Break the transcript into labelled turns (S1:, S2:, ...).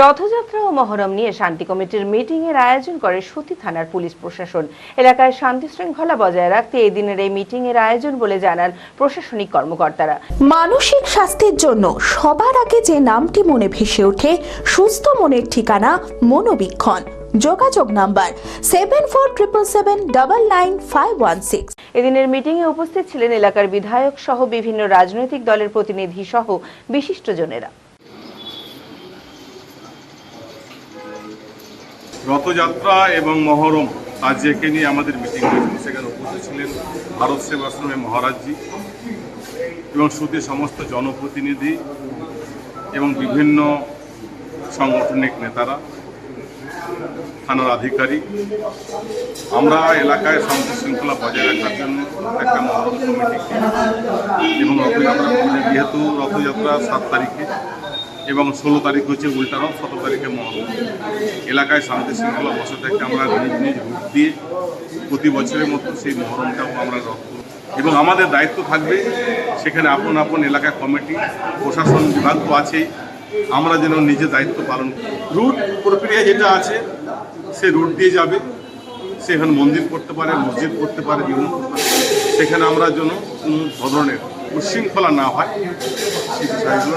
S1: রথযাত্রা ও মহরম নিয়ে শান্তি কমিটির মিটিং এর আয়োজন করে সতী থানার পুলিশ প্রশাসন। এলাকায় শান্তি শৃঙ্খলা বজায় রাখতে এই দিনের এই মিটিং এর আয়োজন বলে জানান প্রশাসনিক কর্মকর্তারা।
S2: মানসিক স্বাস্থ্যের জন্য সবার আগে যে নামটি মনে ভেসে ওঠে সুস্থ মনের ঠিকানা মনোবীক্ষণ। যোগাযোগ number seven four triple seven double nine five one six
S1: এদিনের মিটিং এ উপস্থিত ছিলেন এলাকার বিধায়ক সহ বিভিন্ন রাজনৈতিক দলের প্রতিনিধি সহ বিশিষ্টজনেরা
S3: রথযাত্রা এবং মহরম আজ একে নিয়ে আমাদের মিটিং হয়েছিল সেখানে উপস্থিত ছিলেন ভারত সেবাশ্রমে মহারাজজি এবং সুদী সমস্ত জনপ্রতিনিধি এবং বিভিন্ন সাংগঠনিক নেতারা, থানার আধিকারিক। আমরা এলাকায় শান্তি শৃঙ্খলা বজায় রাখার জন্য একটা মহরম কমিটি এবং রথযাত্রা, যেহেতু রথযাত্রা সাত তারিখে এবং ষোলো তারিখ হচ্ছে উল্টা রথ সতেরো তারিখে মহরম এলাকায় শান্তি শৃঙ্খলা বসে থেকে আমরা নিজ নিজ ভোট দিয়ে প্রতি বছরের মতো সেই মহরমটাও আমরা রক্ত এবং আমাদের দায়িত্ব থাকবে সেখানে আপন আপন এলাকায় কমিটি, প্রশাসন, বিভাগ তো আছেই। আমরা যেন নিজে দায়িত্ব পালন করি। রুট প্রক্রিয়া যেটা আছে, সে রুট দিয়ে যাবে। সেখানে মন্দির করতে পারে, মসজিদ করতে পারে, বিভিন্ন সেখানে আমরা যেন কোনো ধরনের উশৃঙ্খলা না হয়, সেই বিষয়গুলো